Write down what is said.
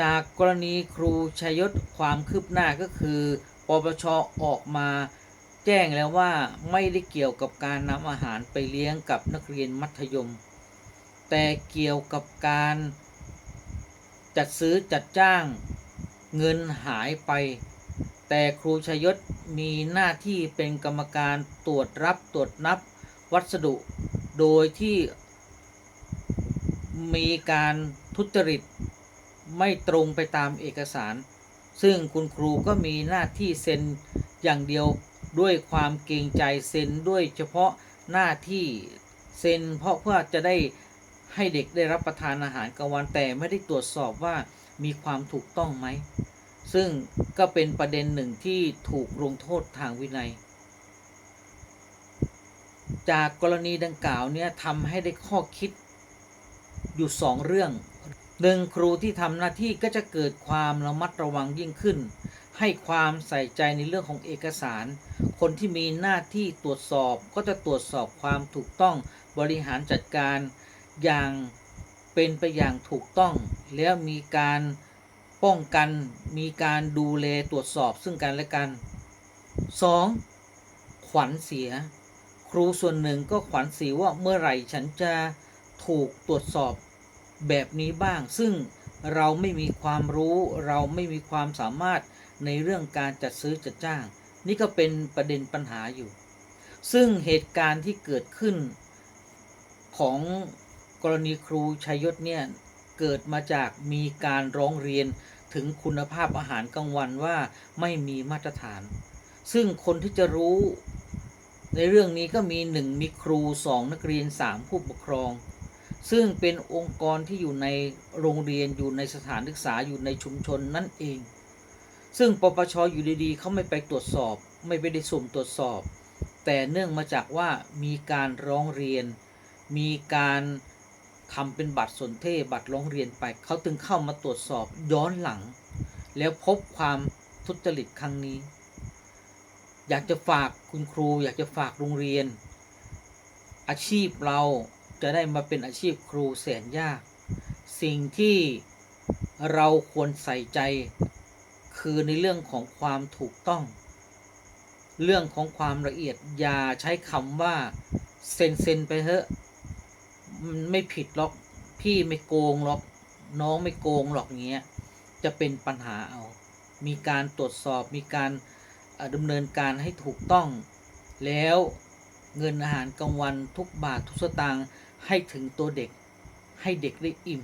จากกรณีครูชัยยศความคืบหน้าก็คือ ปปชออกมาแจ้งแล้วว่าไม่ได้เกี่ยวกับการนำอาหารไปเลี้ยงกับนักเรียนมัธยม แต่เกี่ยวกับการจัดซื้อจัดจ้างเงินหายไป แต่ครูชัยยศมีหน้าที่เป็นกรรมการตรวจรับตรวจนับวัสดุ โดยที่มีการทุจริต ไม่ตรงไปตามเอกสาร ซึ่งคุณครูก็มีหน้าที่เซ็นอย่างเดียวด้วยความเกรงใจเซ็นด้วยเฉพาะหน้าที่เซ็นเพราะเพื่อจะได้ให้เด็กได้รับประทานอาหารกลางวันแต่ไม่ได้ตรวจสอบว่ามีความถูกต้องไหม ซึ่งก็เป็นประเด็นหนึ่งที่ถูกลงโทษทางวินัย จากกรณีดังกล่าวเนี่ยทำให้ได้ข้อคิดอยู่สองเรื่อง หนึ่งครูที่ทำหน้าที่ก็จะเกิดความระมัดระวังยิ่งขึ้น ให้ความใส่ใจในเรื่องของเอกสาร คนที่มีหน้าที่ตรวจสอบก็จะตรวจสอบความถูกต้องบริหารจัดการอย่างเป็นไปอย่างถูกต้อง แล้วมีการป้องกันมีการดูแลตรวจสอบซึ่งกันและกัน 2. ขวัญเสีย ครูส่วนหนึ่งก็ขวัญเสียว่าเมื่อไหร่ฉันจะถูกตรวจสอบ แบบนี้บ้าง ซึ่งเราไม่มีความรู้ เราไม่มีความสามารถในเรื่องการจัดซื้อจัดจ้าง นี่ก็เป็นประเด็นปัญหาอยู่ ซึ่งเหตุการณ์ที่เกิดขึ้นของกรณีครูชัยยศเนี่ยเกิดมาจากมีการร้องเรียนถึงคุณภาพอาหารกลางวันว่าไม่มีมาตรฐาน ซึ่งคนที่จะรู้ในเรื่องนี้ก็มีหนึ่งมีครูสองนักเรียนสามผู้ปกครอง ซึ่งเป็นองค์กรที่อยู่ในโรงเรียนอยู่ในสถานศึกษาอยู่ในชุมชนนั่นเอง ซึ่งปปชอยู่ดีๆเขาไม่ไปตรวจสอบ ไม่ไปได้สุ่มตรวจสอบ แต่เนื่องมาจากว่ามีการร้องเรียน มีการทำเป็นบัตรสนเทบัตรร้องเรียนไปเขาจึงเข้ามาตรวจสอบย้อนหลัง แล้วพบความทุจริตครั้งนี้ อยากจะฝากคุณครู อยากจะฝากโรงเรียน อาชีพเรา จะได้มาเป็นอาชีพครูแสนยาก สิ่งที่เราควรใส่ใจ คือในเรื่องของความถูกต้อง เรื่องของความละเอียดอย่าใช้คำว่าเซ็นเซ็นไปเถอะมันไม่ผิดหรอก พี่ไม่โกงหรอก น้องไม่โกงหรอกเงี้ย จะเป็นปัญหาเอา มีการตรวจสอบมีการดำเนินการให้ถูกต้องแล้ว เงินอาหารกลางวันทุกบาททุกสตางค์ให้ถึงตัวเด็กให้เด็กได้อิ่ม